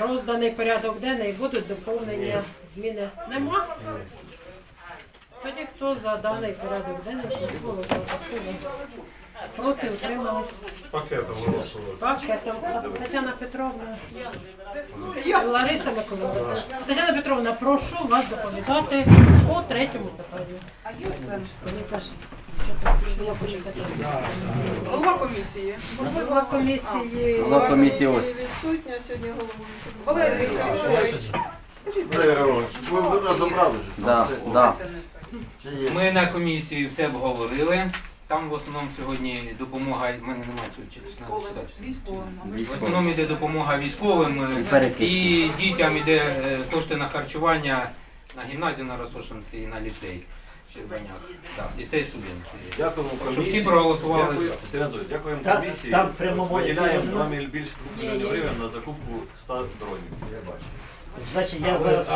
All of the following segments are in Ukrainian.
Розданий порядок денний, будуть доповнення, зміни нема. Тоді хто за даний порядок денний, було? Проти утримались Пакетом голосувати. пакетом. Тетяна Петровна, Лариса Миколаївна. Тетяна Петровна, прошу вас доповідати по третьому питанню. Мені теж Голова комісії. Голова комісії. Голова комісії ось. Відсутня сьогодні головуючий. Валерій Григорович, скажіть, Валерій Григорович, ви розібрали ж? Да, да. Ми на комісії все обговорили. Там в основному сьогодні допомога, в мене немає цього чи чи надо читати. військовим. В основному йде допомога військовим е, і дітям йде е, кошти на харчування на гімназію на Росошинці і на ліцей в Щербанях. Так, ліцей субвенції. Дякуємо Щоб комісії. всі проголосували. Дякую, Сергій дякуємо Там- комісії. там прямому Виділяємо ефірі, 2 ну. міль більше 2 мільйонів гривень на закупку 100 дронів. Я бачу. Значить, я зараз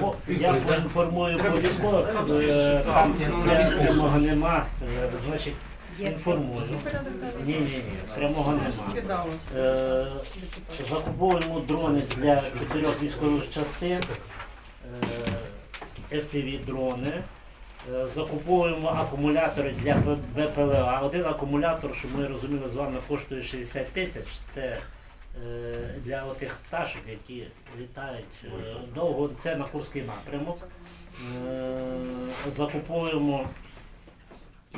по- я поінформую по військових, е, там Ну, прямого нема, е, значить, інформую. Ні, ні, ні, прямого нема. Е, Закуповуємо дрони для чотирьох військових частин, FPV дрони. Е, Закуповуємо акумулятори для ВПЛА. Один акумулятор, щоб ми розуміли, з вами коштує 60 тисяч. Це е, для отих пташок, які літають е, довго. Це на Курський напрямок. Е, Закуповуємо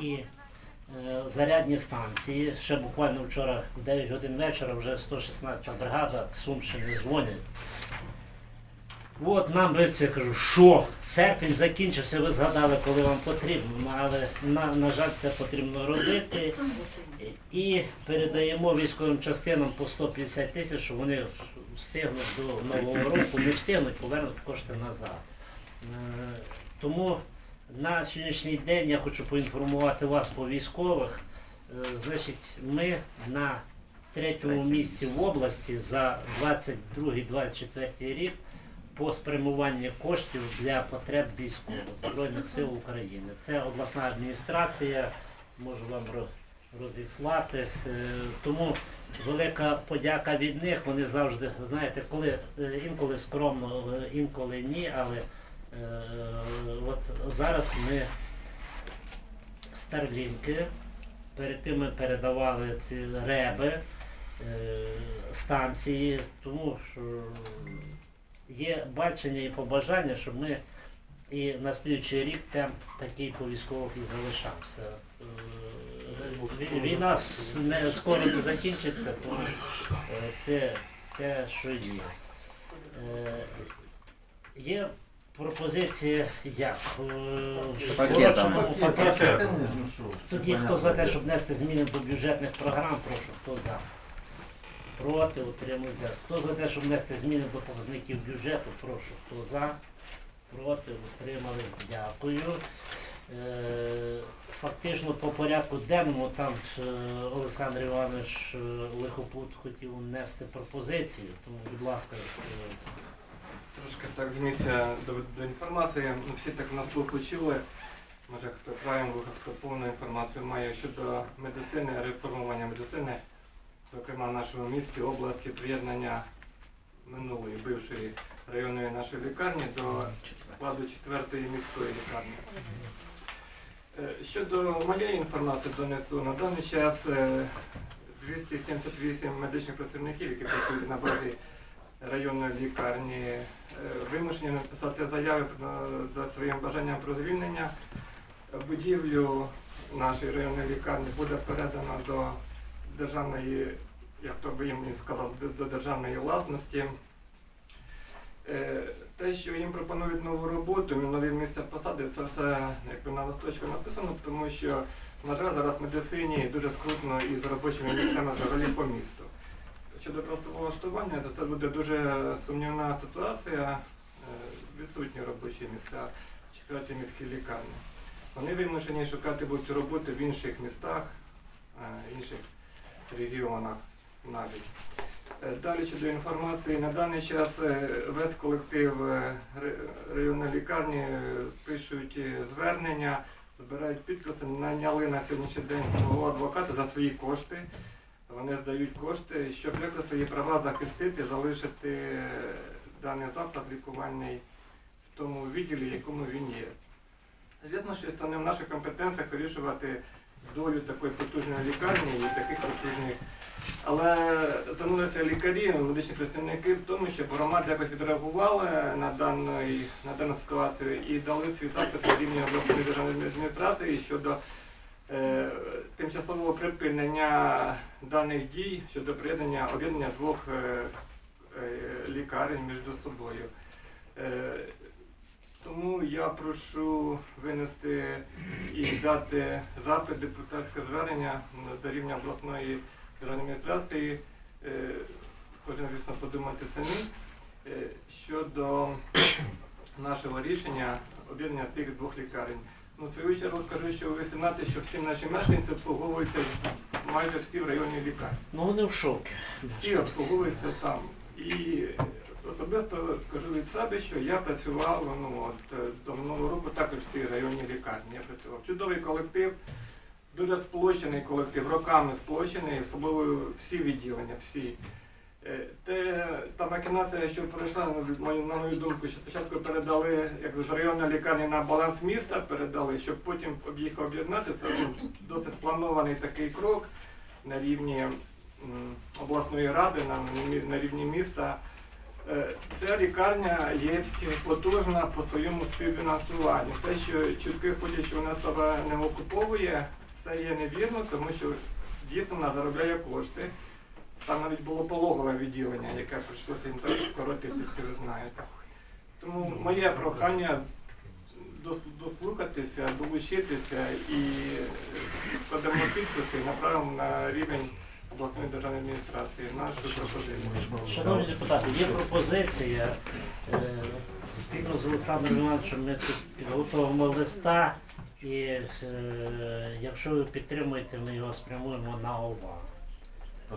і е, зарядні станції. Ще буквально вчора в 9 годин вечора вже 116 бригада Сумщини дзвонять. От нам би це кажу, що серпень закінчився, ви згадали, коли вам потрібно, але на, на жаль, це потрібно робити. І передаємо військовим частинам по 150 тисяч, щоб вони встигнуть до нового року, не встигнуть, повернуть кошти назад. Е, Тому на сьогоднішній день я хочу поінформувати вас по військових. Е, Значить, ми на третьому місці в області за 22-24 рік по спрямуванню коштів для потреб військових Збройних сил України. Це обласна адміністрація, можу вам розіслати. Е, Тому велика подяка від них. Вони завжди, знаєте, коли е, інколи скромно, е, інколи ні, але от зараз ми старлінки, перед тим ми передавали ці реби, станції, тому що є бачення і побажання, щоб ми і на слідуючий рік темп такий по військових і залишався. Е, Війна не, скоро не закінчиться, тому е, це, це що є. Е, Є пропозиція як? В Пакетом. скороченому пакеті. Тоді хто за те, щоб внести зміни до бюджетних програм, прошу, хто за? Проти, утримуйте. Хто за те, щоб внести зміни до показників бюджету, прошу, хто за? Проти, утримались, дякую. Е, Фактично по порядку денному там е, Олександр Іванович е, Лихопут хотів внести пропозицію, тому, будь ласка, Трошки так зміця до, до інформації. Ну, Всі так на слух почули. Може хто краєм хто повну інформацію має щодо медицини, реформування медицини, зокрема в нашому місті, області, приєднання минулої бившої районної нашої лікарні до складу четвертої міської лікарні. Е, Щодо моєї інформації донесу, на даний час е, 278 медичних працівників, які працюють на базі районної лікарні, е, вимушені написати заяви за своїм бажанням про звільнення. Будівлю нашої районної лікарні буде передано до державної, як то би їм сказав, до- державної власності. Е, Те, що їм пропонують нову роботу, нові місця посади, це все якби на листочку написано, тому що, на жаль, зараз в медицині дуже скрутно із робочими місцями взагалі по місту. Щодо працевлаштування, то це буде дуже сумнівна ситуація. Е, Відсутні робочі місця в четвертій міській лікарні. Вони вимушені шукати будуть роботи в інших містах, е, інших регіонах навіть. Е, Далі щодо інформації, на даний час е, весь колектив е, районної лікарні пишуть звернення, збирають підписи, наняли на сьогоднішній день свого адвоката за свої кошти. вони здають кошти, щоб якось свої права захистити, залишити даний заклад лікувальний в тому відділі, якому він є. Звісно, що це не в наших компетенціях вирішувати долю такої потужної лікарні і таких потужних. Але звернулися лікарі, медичні працівники в тому, щоб громада якось відреагувала на дану, на дану ситуацію і дали свій запит на рівні обласної державної адміністрації щодо е, тимчасового припинення даних дій щодо приєднання об'єднання двох е, е, лікарень між собою. Е, тому я прошу винести і дати запит депутатське звернення до рівня обласної державної адміністрації. Е, Кожен, звісно, подумати самі е, щодо нашого рішення об'єднання цих двох лікарень. Ну, в свою чергу скажу, що ви знати, що всі наші мешканці обслуговуються майже всі в районній лікарні. Ну вони в шокі. Всі обслуговуються там. І особисто скажу від себе, що я працював ну, от, е, до минулого року також в цій районній лікарні. Я працював. Чудовий колектив, дуже сплощений колектив, роками сплощений, особливо всі відділення, всі. Е, Те, та макінація, що пройшла, на мою, думку, що спочатку передали як з районної лікарні на баланс міста, передали, щоб потім їх об'єднати. Це був досить спланований такий крок на рівні обласної ради, на рівні міста. Е, Ця лікарня є потужна по своєму співфінансуванню. Те, що чутки ходять, що вона себе не окуповує, це є невірно, тому що дійсно вона заробляє кошти. Там навіть було пологове відділення, яке прийшлося їм так скоротити, всі ви знаєте. Тому моє прохання дослухатися, долучитися і складемо підписи направимо на рівень обласної державної адміністрації нашу пропозицію. Шановні депутати, є пропозиція. е, Спільно з Олександром Івановичем ми тут підготовимо листа, і е, якщо ви підтримуєте, ми його спрямуємо на ОВА.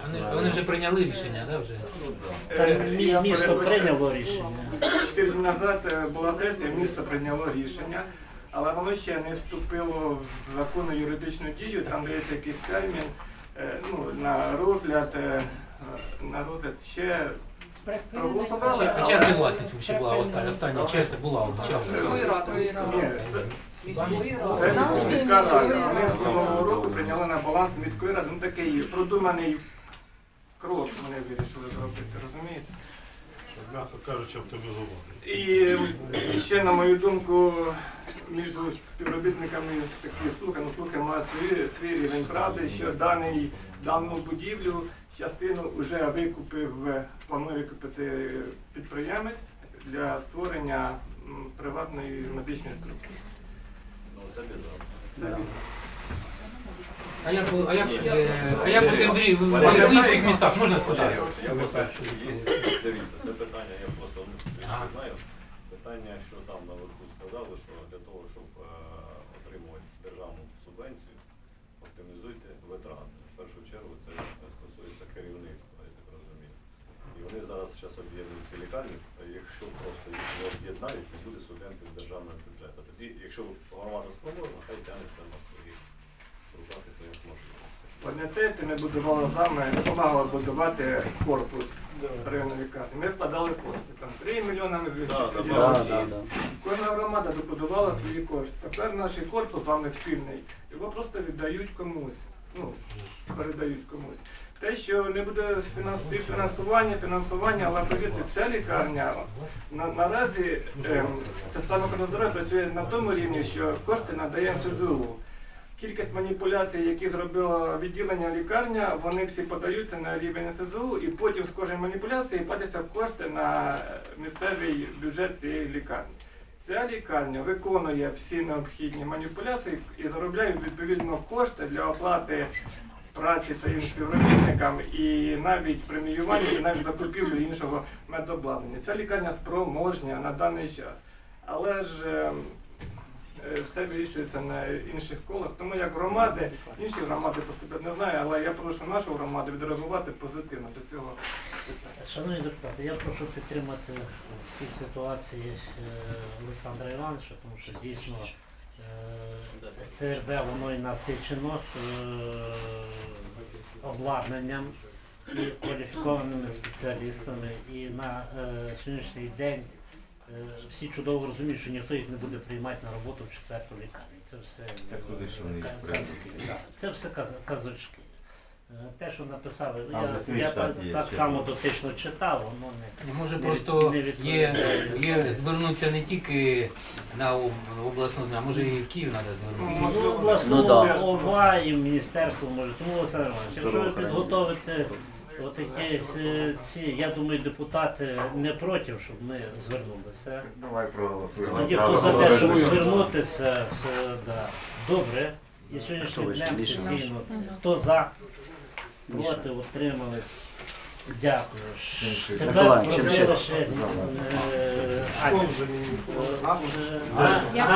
Вони, ж- вони вже прийняли рішення, да, вже? Та Е, мі- я місто прийняло рішення. Чотири дні назад е, була сесія, місто прийняло рішення, але воно ще не вступило в законну юридичну дію, там дається якийсь термін ну, на розгляд, е, на розгляд ще проголосували. А це власність взагалі була остання? Остання це була? От це? Міська рада. Вони минулого року прийняли на баланс міської ради. Ну такий продуманий крок вони вирішили зробити, розумієте? М'яко кажучи, оптимізувати. І ще, на мою думку, між співробітниками такі слухи, ну слухи має свій, свій рівень правди, що даний, дану будівлю частину вже викупив, планує викупити підприємець для створення приватної медичної структури. Ну, це біда. Це від- А як, а як, е, а як в, рі- в, в інших містах можна спитати? Я по-перше, є, дивіться, це питання, я просто ну, Ага. знаю. Питання, що там наверху сказали, що для того, щоб е, отримувати державну субвенцію, оптимізуйте витрати. В першу чергу це стосується керівництва, я так розумію. І вони зараз зараз об'єднують ці лікарні, якщо просто їх не об'єднають, не буде субвенції з державного бюджету. Тоді, якщо громада спроможна, хай тягне це на своїх руках і своїх можливостях. Пам'ятаєте, ми будували вами, допомагали будувати корпус районної лікарні. Ми вкладали кошти. Там 3 мільйони ми Да, виділяли да, Кожна громада добудувала свої кошти. Тепер наш корпус з вами спільний. Його просто віддають комусь. Ну, передають комусь. Те, що не буде фінанс- співфінансування, фінансування, але повірте, ця лікарня на, наразі ем, система охорони здоров'я працює на тому рівні, що кошти надає МСЗУ. Кількість маніпуляцій, які зробило відділення лікарня, вони всі подаються на рівень СЗУ, і потім з кожної маніпуляції платяться кошти на місцевий бюджет цієї лікарні. Ця лікарня виконує всі необхідні маніпуляції і заробляє відповідно кошти для оплати праці своїм співробітникам і навіть преміювання, і навіть закупівлю іншого медобладнання. Ця лікарня спроможня на даний час. Але ж ем, е, все вирішується на інших колах. Тому як громади, інші громади поступлять не знаю, але я прошу нашу громаду відреагувати позитивно до цього. Шановні депутати, я прошу підтримати в цій ситуації е, Олександра Івановича, тому що дійсно е, ЦРБ воно і насичено. е, обладнанням і кваліфікованими спеціалістами. І на е, сьогоднішній день е, всі чудово розуміють, що ніхто їх не буде приймати на роботу в четверту лікарню. Це все Так куди ж вони їх ка- приймуть? казки. Да, Це все каз- казочки. Е, Те, що написали, Там вже я, свій я штат так, є, так чи- само дотично читав, воно не. Може Не просто не є, відповідає. є звернутися не тільки на об- обласну, а може і в Київ треба звернутися. Можливо, Ну, обласну Ну, да. ОВА і міністерство може. Тому Олександр Іванович, якщо ви Здорово, підготовите отакі е, ці, я думаю, депутати не проти, щоб ми звернулися. Давай проголосуємо. Тоді хто за те, щоб звернутися, то, да. добре. І сьогоднішнім днем сесійно. це. Хто за, проти, утримались. Дякую. Ш- Тепер Миколаївич, чим просили ще? ще е, замінити. Е, а, Я а,